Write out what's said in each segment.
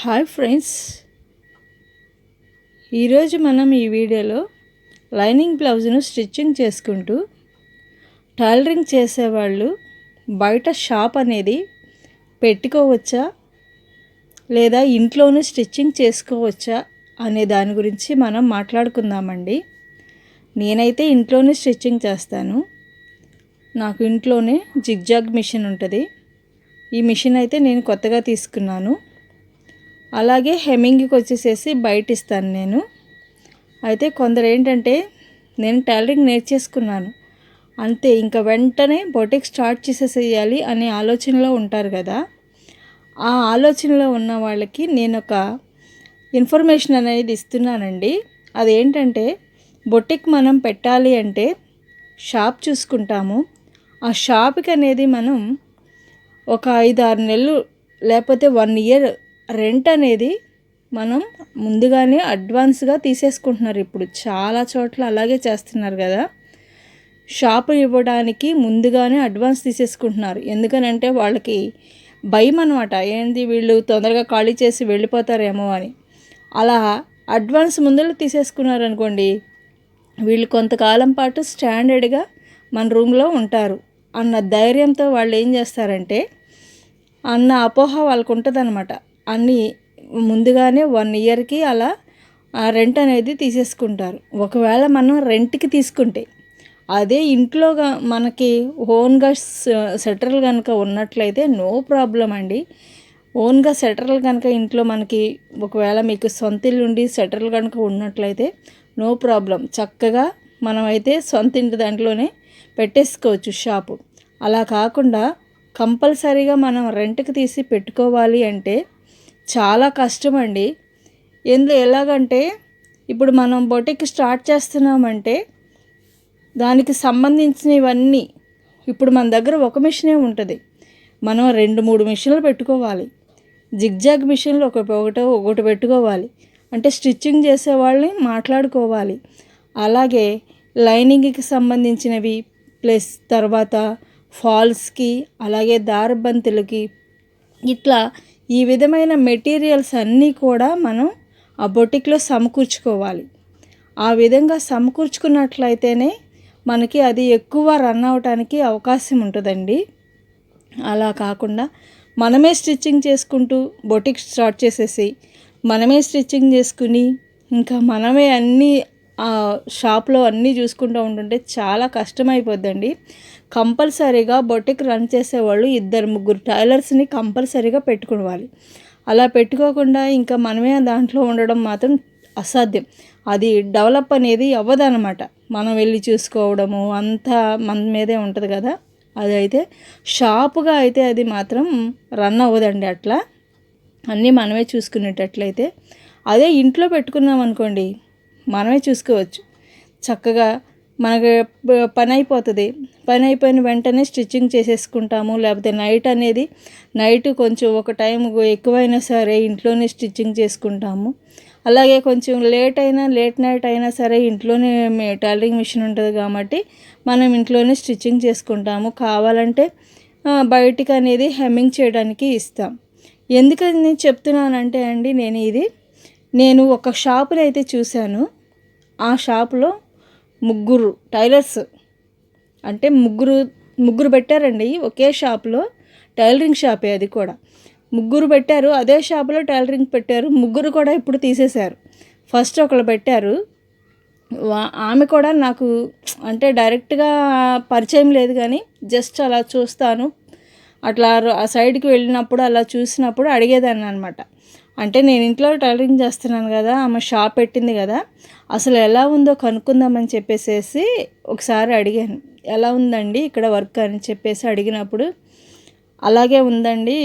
Hi friends. ఈరోజు మనం ఈ వీడియోలో లైనింగ్ బ్లౌజ్ను స్టిచ్చింగ్ చేసుకుంటూ టైలరింగ్ చేసేవాళ్ళు బయట షాప్ అనేది పెట్టుకోవచ్చా? లేదా ఇంట్లోనే స్టిచ్చింగ్ చేసుకోవచ్చా? అనే దాని గురించి మనం మాట్లాడుకుందామండి. నేనైతే ఇంట్లోనే స్టిచ్చింగ్ చేస్తాను. నాకు ఇంట్లోనే జిగ్జాగ్ మిషన్ ఉంటుంది. ఈ మిషన్ అయితే నేను కొత్తగా తీసుకున్నాను. అలాగే హెమ్మింగ్కి వచ్చేసేసి బయట ఇస్తాను నేను. అయితే కొందరు ఏంటంటే నేను టైలరింగ్ నేర్చేసుకున్నాను. అంతే ఇంకా వెంటనే బొటిక్ స్టార్ట్ చేసేసేయాలి అనే ఆలోచనలో ఉంటారు కదా. ఆ ఆలోచనలో ఉన్న వాళ్ళకి నేను ఒక ఇన్ఫర్మేషన్ అనేది ఇస్తున్నానండి. అదేంటంటే బొటిక్ మనం పెట్టాలి అంటే షాప్ చూసుకుంటాము. ఆ షాప్కి అనేది మనం ఒక ఐదు ఆరు నెలలు లేకపోతే వన్ ఇయర్ రెంట్ అనేది మనం ముందుగానే అడ్వాన్స్గా తీసేసుకుంటున్నారు. ఇప్పుడు చాలా చోట్ల అలాగే చేస్తున్నారు కదా. షాపు ఇవ్వడానికి ముందుగానే అడ్వాన్స్ తీసేసుకుంటున్నారు. ఎందుకనంటే వాళ్ళకి భయం అనమాట ఏంది వీళ్ళు తొందరగా ఖాళీ చేసి వెళ్ళిపోతారేమో అని. అలా అడ్వాన్స్ ముందులో తీసేసుకున్నారు అనుకోండి వీళ్ళు కొంతకాలం పాటు స్టాండర్డ్గా మన రూమ్లో ఉంటారు. అన్న ధైర్యంతో వాళ్ళు ఏం చేస్తారంటే అన్న అపోహ వాళ్ళకు ఉంటుందన్నమాట అన్నీ ముందుగానే వన్ ఇయర్కి అలా రెంట్ అనేది తీసేసుకుంటారు. ఒకవేళ మనం రెంట్కి తీసుకుంటే అదే ఇంట్లోగా మనకి ఓన్గా సెటర్లు కనుక ఉన్నట్లయితే నో ప్రాబ్లం అండి. ఓన్గా సెటర్లు కనుక ఇంట్లో మనకి ఒకవేళ మీకు సొంత ఇల్లు ఉండి సెటర్లు కనుక ఉన్నట్లయితే నో ప్రాబ్లం చక్కగా మనమైతే సొంత ఇంటి దాంట్లోనే పెట్టేసుకోవచ్చు షాపు అలా కాకుండా కంపల్సరీగా మనం రెంట్కి తీసి పెట్టుకోవాలి అంటే చాలా కష్టం అండి ఎందు ఎలాగంటే ఇప్పుడు మనం బొటిక్ స్టార్ట్ చేస్తున్నామంటే దానికి సంబంధించినవన్నీ ఇప్పుడు మన దగ్గర ఒక మిషనే ఉంటుంది. మనం రెండు మూడు మిషన్లు పెట్టుకోవాలి. జిగ్జాగ్ మిషన్లు ఒక ఒకటో ఒకటి పెట్టుకోవాలి. అంటే స్టిచ్చింగ్ చేసే వాళ్ళని మాట్లాడుకోవాలి. అలాగే లైనింగ్కి సంబంధించినవి ప్లస్ తర్వాత ఫాల్స్కి అలాగే దారబంతులకి ఇట్లా ఈ విధమైన మెటీరియల్స్ అన్నీ కూడా మనం ఆ బొటిక్లో సమకూర్చుకోవాలి. ఆ విధంగా సమకూర్చుకున్నట్లయితేనే మనకి అది ఎక్కువ రన్ అవటానికి అవకాశం ఉంటుందండి. అలా కాకుండా మనమే స్టిచ్చింగ్ చేసుకుంటూ బొటిక్ స్టార్ట్ చేసేసి మనమే స్టిచ్చింగ్ చేసుకుని ఇంకా మనమే అన్నీ షాప్లో అన్నీ చూసుకుంటూ ఉంటుంటే చాలా కష్టమైపోద్దండి. కంపల్సరీగా బొటిక్ రన్ చేసేవాళ్ళు ఇద్దరు ముగ్గురు టైలర్స్ని కంపల్సరీగా పెట్టుకోవాలి అలా పెట్టుకోకుండా ఇంకా మనమే దాంట్లో ఉండడం మాత్రం అసాధ్యం. అది డెవలప్ అనేది అవ్వదనమాట మనం వెళ్ళి చూసుకోవడము అంతా మన మీదే ఉంటుంది కదా. అదైతే షాపుగా అయితే అది మాత్రం రన్ అవ్వదండి అట్లా. అన్నీ మనమే చూసుకునేటట్లయితే. అదే ఇంట్లో పెట్టుకున్నాం అనుకోండి మనమే చూసుకోవచ్చు. చక్కగా మనకి పని అయిపోతుంది పని అయిపోయిన వెంటనే స్టిచ్చింగ్ చేసేసుకుంటాము. లేకపోతే నైట్ అనేది నైట్ కొంచెం ఒక టైం ఎక్కువైనా సరే ఇంట్లోనే స్టిచ్చింగ్ చేసుకుంటాము. అలాగే కొంచెం లేట్ అయినా లేట్ నైట్ అయినా సరే ఇంట్లోనే టైలరింగ్ మిషన్ ఉంటుంది కాబట్టి మనం ఇంట్లోనే స్టిచ్చింగ్ చేసుకుంటాము. కావాలంటే బయటికి అనేది హెమ్మింగ్ చేయడానికి ఇస్తాం. ఎందుకని నేను చెప్తున్నానంటే అండి నేను ఇది నేను ఒక షాపుని అయితే చూశాను. ఆ షాపులో ముగ్గురు టైలర్స్. అంటే ముగ్గురు ముగ్గురు పెట్టారండి ఒకే షాప్లో టైలరింగ్ షాపే అది కూడా. ముగ్గురు పెట్టారు అదే షాపులో టైలరింగ్ పెట్టారు ముగ్గురు కూడా ఇప్పుడు తీసేశారు. ఫస్ట్ ఒకళ్ళు పెట్టారు. ఆమె కూడా నాకు అంటే డైరెక్ట్గా పరిచయం లేదు కానీ జస్ట్ అలా చూస్తాను. అట్లా ఆ సైడ్కి వెళ్ళినప్పుడు అలా చూసినప్పుడు అడిగేదాన్ని అనమాట అంటే నేను ఇంట్లో టైలరింగ్ చేస్తున్నాను కదా ఆమె షాప్ పెట్టింది కదా అసలు ఎలా ఉందో కనుక్కుందామని చెప్పేసేసి ఒకసారి అడిగాను. ఎలా ఉందండి ఇక్కడ వర్క్ అని చెప్పేసి అడిగినప్పుడు అలాగే ఉందండి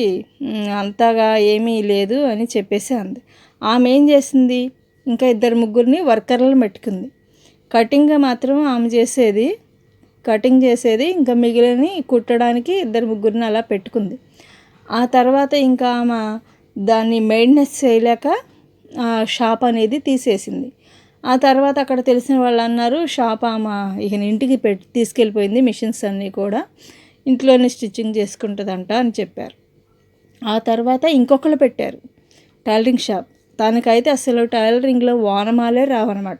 అంతగా ఏమీ లేదు అని చెప్పేసి అంది. ఆమె ఏం చేసింది? ఇంకా ఇద్దరు ముగ్గురిని వర్కర్లను పెట్టుకుంది. కటింగ్ మాత్రం ఆమె చేసేది కటింగ్ చేసేది ఇంకా మిగిలిన కుట్టడానికి ఇద్దరు ముగ్గురిని అలా పెట్టుకుంది. ఆ తర్వాత ఇంకా ఆమె దాన్ని మెయింటెనెన్స్ చేయలేక షాప్ అనేది తీసేసింది. ఆ తర్వాత అక్కడ తెలిసిన వాళ్ళు అన్నారు షాప్ ఆమె ఇక ఇంటికి పెట్టి తీసుకెళ్ళిపోయింది మిషన్స్ అన్నీ కూడా. ఇంట్లోనే స్టిచ్చింగ్ చేసుకుంటుందంట అని చెప్పారు. ఆ తర్వాత ఇంకొకరు పెట్టారు టైలరింగ్ షాప్. తనకైతే అసలు టైలరింగ్లో వానమాలే రావన్నమాట.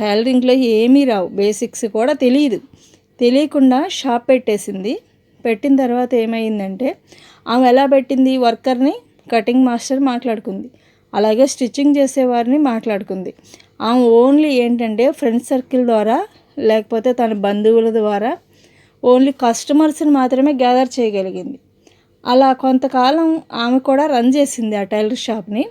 టైలరింగ్లో ఏమీ రావు బేసిక్స్ కూడా తెలియదు తెలియకుండా షాప్ పెట్టేసింది. పెట్టిన తర్వాత ఏమైందంటే ఆమె ఎలా పెట్టింది వర్కర్ని? Cutting master మాట్లాడుకుంది. అలాగే స్టిచ్చింగ్ చేసేవారిని మాట్లాడుకుంది. ఆమె ఓన్లీ ఏంటంటే ఫ్రెండ్ సర్కిల్ ద్వారా లేకపోతే తన బంధువుల ద్వారా ఓన్లీ కస్టమర్స్ని మాత్రమే గ్యాదర్ చేయగలిగింది. అలా కొంతకాలం ఆమె కూడా రన్ చేసింది ఆ టైలర్ షాప్ని.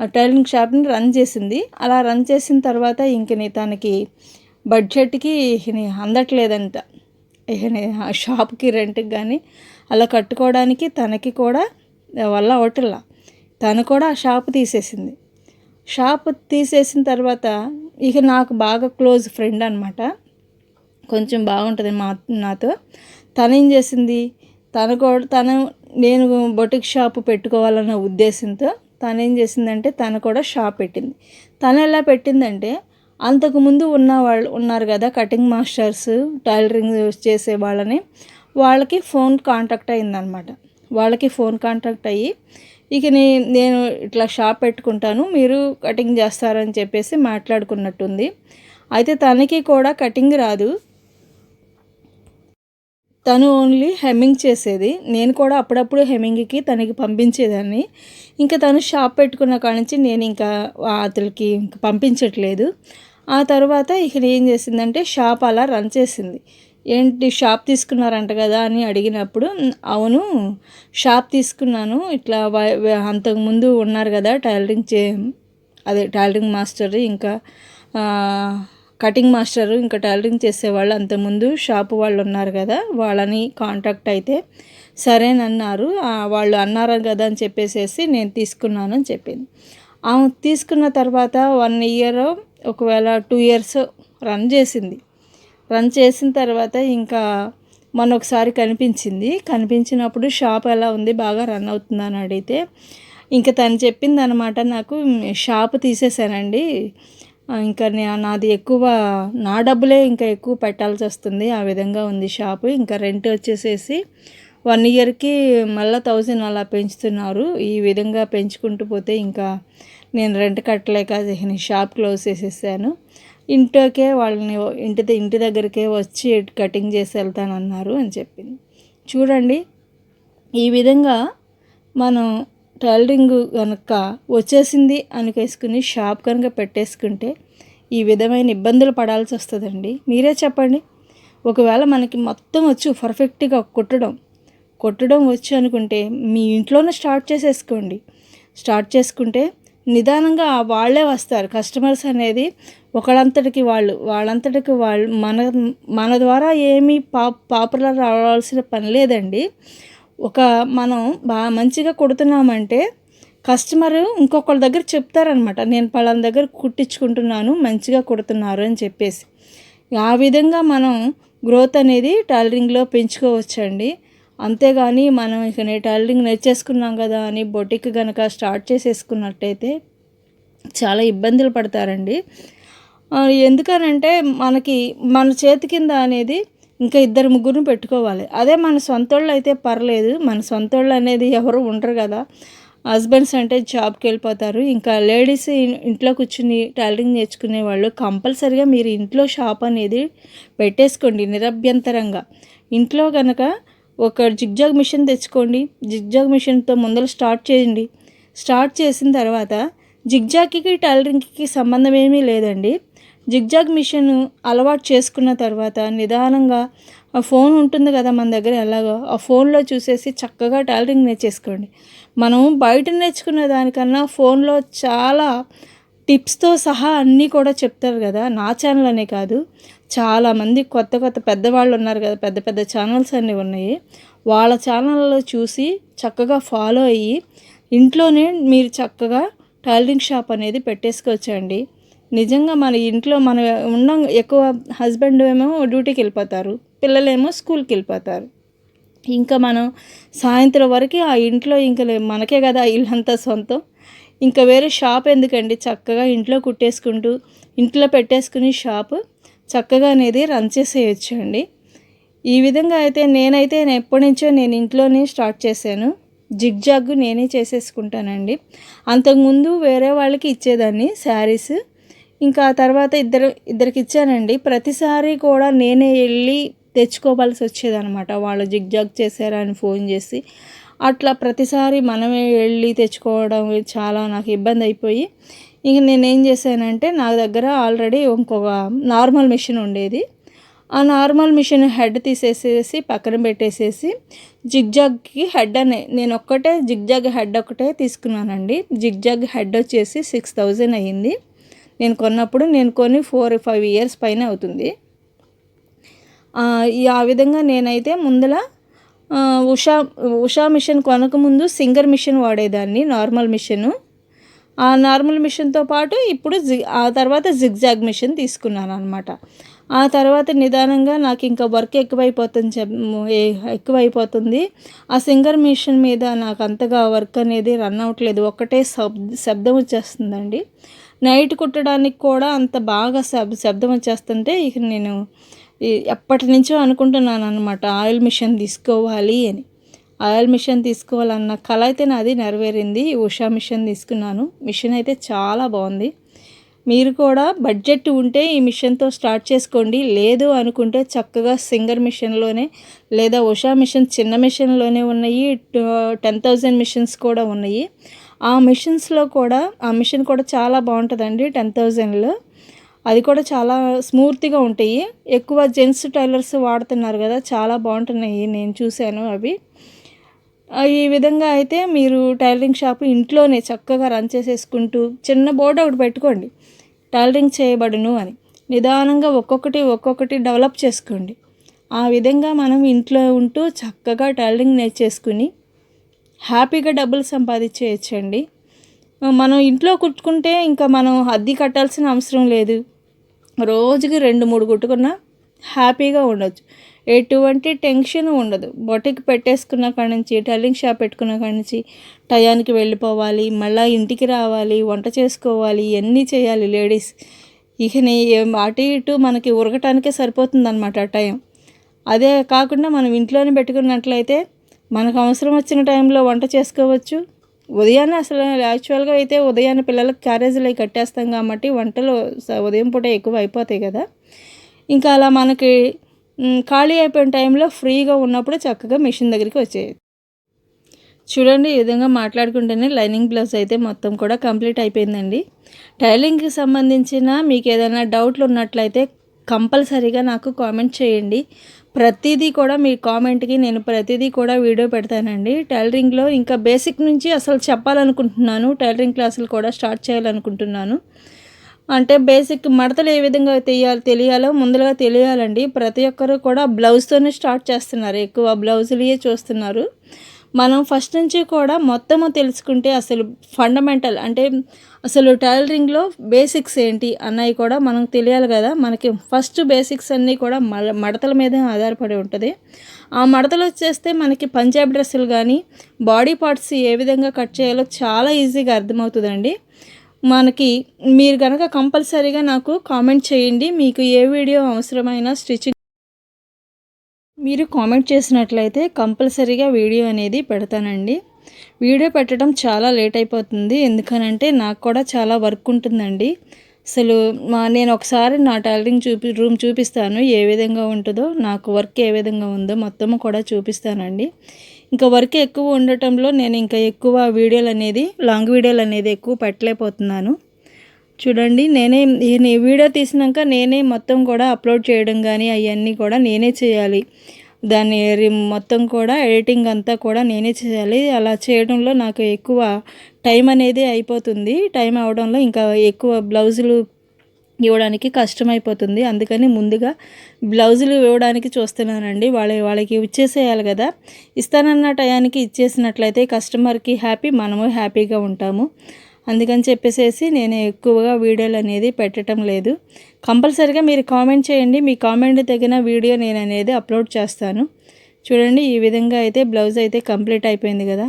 ఆ టైలరింగ్ షాప్ని రన్ చేసింది. అలా రన్ చేసిన తర్వాత ఇంకని తనకి బడ్జెట్కి ఇకని అందట్లేదంట. ఆ షాప్కి రెంట్కి కానీ అలా కట్టుకోవడానికి తనకి కూడా వల్ల అవటల్లా తను కూడా ఆ షాప్ తీసేసింది. షాప్ తీసేసిన తర్వాత ఇక నాకు బాగా క్లోజ్ ఫ్రెండ్ అనమాట కొంచెం బాగుంటుంది మా నాతో. తను ఏం చేసింది? తను కూడా తను నేను బొటిక్ షాప్ పెట్టుకోవాలన్న ఉద్దేశంతో తను ఏం చేసిందంటే తను కూడా షాప్ పెట్టింది. తను ఎలా పెట్టిందంటే అంతకుముందు ఉన్న వాళ్ళు ఉన్నారు కదా కటింగ్ మాస్టర్స్ టైలరింగ్ చేసే వాళ్ళని వాళ్ళకి ఫోన్ కాంటాక్ట్ అయిందనమాట వాళ్ళకి ఫోన్ కాంటాక్ట్ అయ్యి ఇక నే నేను ఇట్లా షాప్ పెట్టుకుంటాను మీరు కటింగ్ చేస్తారని చెప్పేసి మాట్లాడుకున్నట్టుంది. అయితే తనకి కూడా కటింగ్ రాదు. తను ఓన్లీ హెమ్మింగ్ చేసేది. నేను కూడా అప్పుడప్పుడు హెమ్మింగ్కి తనకి పంపించేదాన్ని. ఇంకా తను షాప్ పెట్టుకున్న కాడ నుంచి నేను ఇంకా అతనికి ఇంకా పంపించట్లేదు. ఆ తర్వాత ఇక్కడ ఏం చేసిందంటే షాప్ అలా రన్ చేసింది. ఏంటి షాప్ తీసుకున్నారంట కదా అని అడిగినప్పుడు అవును షాప్ తీసుకున్నాను. ఇట్లా అంతకుముందు ఉన్నారు కదా టైలరింగ్ చే అదే టైలరింగ్ మాస్టర్ ఇంకా కటింగ్ మాస్టర్ ఇంకా టైలరింగ్ చేసేవాళ్ళు అంతకుముందు షాప్ వాళ్ళు ఉన్నారు కదా వాళ్ళని కాంటాక్ట్ అయితే సరేనన్నారు. వాళ్ళు అన్నారు కదా అని చెప్పేసేసి నేను తీసుకున్నాను అని చెప్పింది. ఆమె తీసుకున్న తర్వాత వన్ ఇయర్ ఒకవేళ టూ ఇయర్స్ రన్ చేసింది. రన్ చేసిన తర్వాత ఇంకా మొన్న ఒకసారి కనిపించింది. కనిపించినప్పుడు షాప్ ఎలా ఉంది బాగా రన్ అవుతుందని అడిగితే ఇంకా తను చెప్పింది అనమాట నాకు షాప్ తీసేసానండి ఇంకా నాది ఎక్కువ నా డబ్బులే ఇంకా ఎక్కువ పెట్టాల్సి వస్తుంది ఆ విధంగా ఉంది షాపు. ఇంకా రెంట్ వచ్చేసేసి వన్ ఇయర్కి మళ్ళీ థౌజండ్ అలా పెంచుతున్నారు. ఈ విధంగా పెంచుకుంటూ పోతే ఇంకా నేను రెంట్ కట్టలేక షాప్ క్లోజ్ చేసేసాను. ఇంట్లోకే వాళ్ళని ఇంటి ఇంటి దగ్గరికే వచ్చి కటింగ్ చేసి వెళ్తానన్నారు అని చెప్పింది. చూడండి ఈ విధంగా మనం టైలరింగ్ కనుక వచ్చేసింది అనుకేసుకుని షాప్ కనుక పెట్టేసుకుంటే ఈ విధమైన ఇబ్బందులు పడాల్సి వస్తుందండి. మీరే చెప్పండి. ఒకవేళ మనకి మొత్తం వచ్చు పర్ఫెక్ట్గా కుట్టడం కొట్టడం వచ్చు అనుకుంటే మీ ఇంట్లోనే స్టార్ట్ చేసేసుకోండి. స్టార్ట్ చేసుకుంటే నిదానంగా వాళ్ళే వస్తారు. కస్టమర్స్ అనేది ఒకళ్ళంతటికి వాళ్ళు వాళ్ళంతటికి వాళ్ళు మన మన ద్వారా ఏమీ పా పాపులర్ రావాల్సిన పని లేదండి. ఒక మనం బాగా మంచిగా కుడుతున్నామంటే కస్టమర్ ఇంకొకళ్ళ దగ్గర చెప్తారనమాట. నేను పలాన దగ్గర కుట్టించుకుంటున్నాను మంచిగా కుడుతున్నారు అని చెప్పేసి. ఆ విధంగా మనం గ్రోత్ అనేది టైలరింగ్లో పెంచుకోవచ్చండి. అంతేగాని మనం ఇక నేను టైలరింగ్ నేర్చేసుకున్నాం కదా అని బొటిక్ కనుక స్టార్ట్ చేసేసుకున్నట్టయితే చాలా ఇబ్బందులు పడతారండి. ఎందుకనంటే మనకి మన చేతి కింద అనేది ఇంకా ఇద్దరు ముగ్గురుని పెట్టుకోవాలి. అదే మన సొంతోళ్ళు అయితే పర్లేదు మన సొంతోళ్ళు అనేది ఎవరు ఉండరు కదా. హస్బెండ్స్ అంటే జాబ్కి వెళ్ళిపోతారు. ఇంకా లేడీస్ ఇంట్లో కూర్చుని టైలరింగ్ నేర్చుకునే వాళ్ళు కంపల్సరిగా మీరు ఇంట్లో షాప్ అనేది పెట్టేసుకోండి నిరభ్యంతరంగా. ఇంట్లో కనుక ఒక జిగ్జాగ్ మిషన్ తెచ్చుకోండి. జిగ్జాగ్ మిషన్తో ముందర స్టార్ట్ చేయండి. స్టార్ట్ చేసిన తర్వాత జిగ్జాగ్కి టైలరింగ్కి సంబంధం ఏమీ లేదండి. జిగ్జాగ్ మిషన్ అలవాటు చేసుకున్న తర్వాత నిదానంగా ఆ ఫోన్ ఉంటుంది కదా మన దగ్గర ఎలాగో ఆ ఫోన్లో చూసేసి చక్కగా టైలరింగ్ నేర్చేసుకోండి. మనం బయట నేర్చుకున్న దానికన్నా ఫోన్లో చాలా టిప్స్తో సహా అన్నీ కూడా చెప్తారు కదా నా ఛానల్ అనే కాదు. చాలామంది కొత్త కొత్త పెద్దవాళ్ళు ఉన్నారు కదా పెద్ద పెద్ద ఛానల్స్ అన్నీ ఉన్నాయి. వాళ్ళ ఛానల్లో చూసి చక్కగా ఫాలో అయ్యి ఇంట్లోనే మీరు చక్కగా టైలరింగ్ షాప్ అనేది పెట్టేసుకోవచ్చండి. నిజంగా మన ఇంట్లో మన ఉన్న ఎక్కువ హస్బెండ్ ఏమో డ్యూటీకి వెళ్ళిపోతారు పిల్లలేమో స్కూల్కి వెళ్ళిపోతారు. ఇంకా మనం సాయంత్రం వరకు ఆ ఇంట్లో ఇంకా మనకే కదా ఇల్లంతా సొంతం. ఇంకా వేరే షాప్ ఎందుకండి? చక్కగా ఇంట్లో కుట్టేసుకుంటూ ఇంట్లో పెట్టేసుకుని షాప్ చక్కగా అనేది రన్ చేసేయచ్చు అండి ఈ విధంగా అయితే నేనైతే ఎప్పటి నుంచో నేను ఇంట్లోనే స్టార్ట్ చేశాను. జిగ్జాగ్ నేనే చేసేసుకుంటానండి. అంతకుముందు వేరే వాళ్ళకి ఇచ్చేదాన్ని శారీస్. ఇంకా తర్వాత ఇద్దరు ఇద్దరికి ఇచ్చానండి. ప్రతిసారి కూడా నేనే వెళ్ళి తెచ్చుకోవాల్సి వచ్చేదనమాట వాళ్ళు జిగ్జాగ్ చేశారా అని ఫోన్ చేసి. అట్లా ప్రతిసారి మనమే వెళ్ళి తెచ్చుకోవడం చాలా నాకు ఇబ్బంది అయిపోయి ఇంక నేనేం చేశానంటే నా దగ్గర ఆల్రెడీ ఇంకొక నార్మల్ మిషన్ ఉండేది. ఆ నార్మల్ మిషన్ హెడ్ తీసేసేసి పక్కన పెట్టేసేసి జిగ్జాగ్కి హెడ్ అనే నేను ఒక్కటే జిగ్జాగ్ హెడ్ ఒకటే తీసుకున్నానండి. జిగ్జాగ్ హెడ్ వచ్చేసి సిక్స్ థౌజండ్ అయ్యింది. నేను కొన్నప్పుడు నేను కొని ఫోర్ ఫైవ్ ఇయర్స్ పైన అవుతుంది. ఆ విధంగా నేనైతే ముందల ఉషా ఉషా మిషన్ కొనకముందు సింగర్ మిషన్ వాడేదాన్ని నార్మల్ మిషను. ఆ నార్మల్ మిషన్తో పాటు ఇప్పుడు జి ఆ తర్వాత జిగ్జాగ్ మిషన్ తీసుకున్నాను అనమాట ఆ తర్వాత నిదానంగా నాకు ఇంకా వర్క్ ఎక్కువైపోతుంది ఎక్కువైపోతుంది. ఆ సింగర్ మిషన్ మీద నాకు అంతగా వర్క్ అనేది రన్ అవ్వట్లేదు ఒక్కటే శబ్ శబ్దం వచ్చేస్తుందండి. నైట్ కుట్టడానికి కూడా అంత బాగా శబ్ శబ్దం వచ్చేస్తుంటే ఇక నేను ఎప్పటి నుంచో అనుకుంటున్నాను అనమాట ఆయిల్ మిషన్ తీసుకోవాలి అని. ఆయిల్ మిషన్ తీసుకోవాలన్న కళ అయితే నాది నెరవేరింది ఉషా మిషన్ తీసుకున్నాను. మిషన్ అయితే చాలా బాగుంది. మీరు కూడా బడ్జెట్ ఉంటే ఈ మిషన్తో స్టార్ట్ చేసుకోండి. లేదు అనుకుంటే చక్కగా సింగర్ మిషన్లోనే లేదా ఉషా మిషన్ చిన్న మిషన్లోనే ఉన్నాయి టెన్ థౌజండ్ మిషన్స్ కూడా ఉన్నాయి. ఆ మిషన్స్లో కూడా ఆ మిషన్ కూడా చాలా బాగుంటుందండి టెన్ థౌజండ్లో. అది కూడా చాలా స్మూత్గా ఉంటాయి. ఎక్కువ జెంట్స్ టైలర్స్ వాడుతున్నారు కదా చాలా బాగుంటున్నాయి. నేను చూశాను అవి. ఈ విధంగా అయితే మీరు టైలరింగ్ షాప్ ఇంట్లోనే చక్కగా రన్ చేసేసుకుంటూ చిన్న బోర్డు ఒకటి పెట్టుకోండి. టైలరింగ్ చేయబడును అని. నిదానంగా ఒక్కొక్కటి ఒక్కొక్కటి డెవలప్ చేసుకోండి. ఆ విధంగా మనం ఇంట్లో ఉంటూ చక్కగా టైలరింగ్ నేర్చేసుకుని హ్యాపీగా డబ్బులు సంపాదించేయచ్చండి. మనం ఇంట్లో కుట్టుకుంటే ఇంకా మనం అద్దె కట్టాల్సిన అవసరం లేదు. రోజుకి రెండు మూడు కుట్టుకున్నా హ్యాపీగా ఉండొచ్చు. ఎటువంటి టెన్షన్ ఉండదు. బొటిక్ పెట్టేసుకున్న కాడి నుంచి టైలింగ్ షాప్ పెట్టుకున్న కాడి నుంచి టయానికి వెళ్ళిపోవాలి మళ్ళీ ఇంటికి రావాలి వంట చేసుకోవాలి ఇవన్నీ చేయాలి లేడీస్. ఇక అటు ఇటు మనకి ఉరగటానికే సరిపోతుంది అనమాట ఆ టైం. అదే కాకుండా మనం ఇంట్లోనే పెట్టుకున్నట్లయితే మనకు అవసరం వచ్చిన టైంలో వంట చేసుకోవచ్చు. ఉదయాన్నే అసలు యాక్చువల్గా అయితే ఉదయాన్నే పిల్లలకు క్యారేజీలు అవి కట్టేస్తాం కాబట్టి వంటలు ఉదయం పూట ఎక్కువ అయిపోతాయి కదా. ఇంకా అలా మనకి ఖాళీ అయిపోయిన టైంలో ఫ్రీగా ఉన్నప్పుడు చక్కగా మిషన్ దగ్గరికి వచ్చేది చూడండి ఈ విధంగా మాట్లాడుకుంటేనే లైనింగ్ బ్లౌజ్ అయితే మొత్తం కూడా కంప్లీట్ అయిపోయిందండి. టైలింగ్కి సంబంధించిన మీకు ఏదైనా డౌట్లు ఉన్నట్లయితే కంపల్సరీగా నాకు కామెంట్ చేయండి. ప్రతిదీ కూడా మీ కామెంట్కి నేను ప్రతిదీ కూడా వీడియో పెడతానండి. టైలరింగ్లో ఇంకా బేసిక్ నుంచి అసలు చెప్పాలనుకుంటున్నాను. టైలరింగ్ క్లాసులు కూడా స్టార్ట్ చేయాలనుకుంటున్నాను. అంటే బేసిక్ మడతలు ఏ విధంగా తెలియాలి తెలియాలో ముందుగా తెలియాలండి. ప్రతి ఒక్కరు కూడా బ్లౌజ్తోనే స్టార్ట్ చేస్తున్నారు. ఎక్కువ బ్లౌజులే చూస్తున్నారు. మనం ఫస్ట్ నుంచి కూడా మొత్తము తెలుసుకుంటే అసలు ఫండమెంటల్ అంటే అసలు టైలరింగ్లో బేసిక్స్ ఏంటి అన్నవి కూడా మనకు తెలియాలి కదా. మనకి ఫస్ట్ బేసిక్స్ అన్నీ కూడా మడతల మీద ఆధారపడి ఉంటుంది. ఆ మడతలు వచ్చేస్తే మనకి పంజాబ్ డ్రెస్సులు కానీ బాడీ పార్ట్స్ ఏ విధంగా కట్ చేయాలో చాలా ఈజీగా అర్థమవుతుందండి. మనకి మీరు కనుక కంపల్సరీగా నాకు కామెంట్ చేయండి. మీకు ఏ వీడియో అవసరమైన స్టిచ్చింగ్ మీరు కామెంట్ చేసినట్లయితే కంపల్సరీగా వీడియో అనేది పెడతానండి. వీడియో పెట్టడం చాలా లేట్ అయిపోతుంది. ఎందుకనంటే నాకు కూడా చాలా వర్క్ ఉంటుందండి. అసలు మా నేను ఒకసారి నా టైలరింగ్ చూపి రూమ్ చూపిస్తాను. ఏ విధంగా ఉంటుందో నాకు వర్క్ ఏ విధంగా ఉందో మొత్తము కూడా చూపిస్తానండి. ఇంకా వర్క్ ఎక్కువ ఉండటంలో నేను ఇంకా ఎక్కువ వీడియోలు అనేది లాంగ్ వీడియోలు అనేది ఎక్కువ పెట్టలేకపోతున్నాను. చూడండి నేనే వీడియో తీసినాక నేనే మొత్తం కూడా అప్లోడ్ చేయడం కానీ అవన్నీ కూడా నేనే చేయాలి. దాన్ని మొత్తం కూడా ఎడిటింగ్ అంతా కూడా నేనే చేయాలి. అలా చేయడంలో నాకు ఎక్కువ టైం అనేది అయిపోతుంది. టైం అవడంలో ఇంకా ఎక్కువ బ్లౌజులు ఇవ్వడానికి కష్టమైపోతుంది. అందుకని ముందుగా బ్లౌజులు ఇవ్వడానికి చూస్తున్నానండి. వాళ్ళ వాళ్ళకి ఇచ్చేసేయాలి కదా. ఇస్తానన్న టయానికి ఇచ్చేసినట్లయితే కస్టమర్కి హ్యాపీ మనము హ్యాపీగా ఉంటాము. అందుకని చెప్పేసేసి నేను ఎక్కువగా వీడియోలు అనేది పెట్టడం లేదు. కంపల్సరిగా మీరు కామెంట్ చేయండి. మీ కామెంట్ తగిన వీడియో నేను అనేది అప్లోడ్ చేస్తాను. చూడండి ఈ విధంగా అయితే బ్లౌజ్ అయితే కంప్లీట్ అయిపోయింది కదా.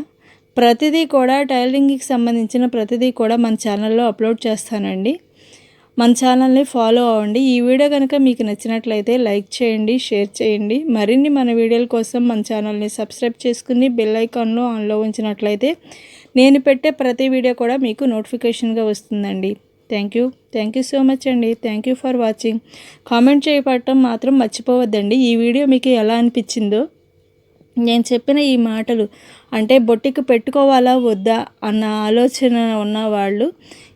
ప్రతిదీ కూడా టైలరింగ్కి సంబంధించిన ప్రతిదీ కూడా మన ఛానల్లో అప్లోడ్ చేస్తానండి. మన ఛానల్ని ఫాలో అవ్వండి. ఈ వీడియో కనుక మీకు నచ్చినట్లయితే లైక్ చేయండి షేర్ చేయండి. మరిన్ని మన వీడియోల కోసం మన ఛానల్ని సబ్స్క్రైబ్ చేసుకుని బెల్ ఐకాన్లో ఆన్లో ఉంచినట్లయితే నేను పెట్టే ప్రతి వీడియో కూడా మీకు నోటిఫికేషన్గా వస్తుందండి. Thank you thank you so much అండి. Thank you for watching comment చేయబడటం మాత్రం మర్చిపోవద్దండి. ఈ వీడియో మీకు ఎలా అనిపించిందో నేను చెప్పిన ఈ మాటలు అంటే బొట్టికి పెట్టుకోవాలా వద్దా అన్న ఆలోచన ఉన్న వాళ్ళు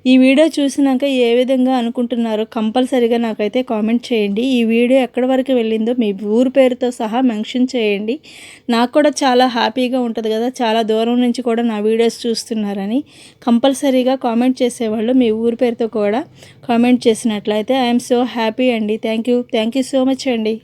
ఈ వీడియో చూసినాక ఏ విధంగా అనుకుంటున్నారో కంపల్సరీగా నాకైతే కామెంట్ చేయండి. ఈ వీడియో ఎక్కడి వరకు వెళ్ళిందో మీ ఊరు పేరుతో సహా మెన్షన్ చేయండి. నాకు కూడా చాలా హ్యాపీగా ఉంటుంది కదా చాలా దూరం నుంచి కూడా నా వీడియోస్ చూస్తున్నారని. కంపల్సరీగా కామెంట్ చేసేవాళ్ళు మీ ఊరు పేరుతో కూడా కామెంట్ చేసినట్లయితే ఐఎమ్ సో హ్యాపీ అండి. Thank you. Thank you so much అండి.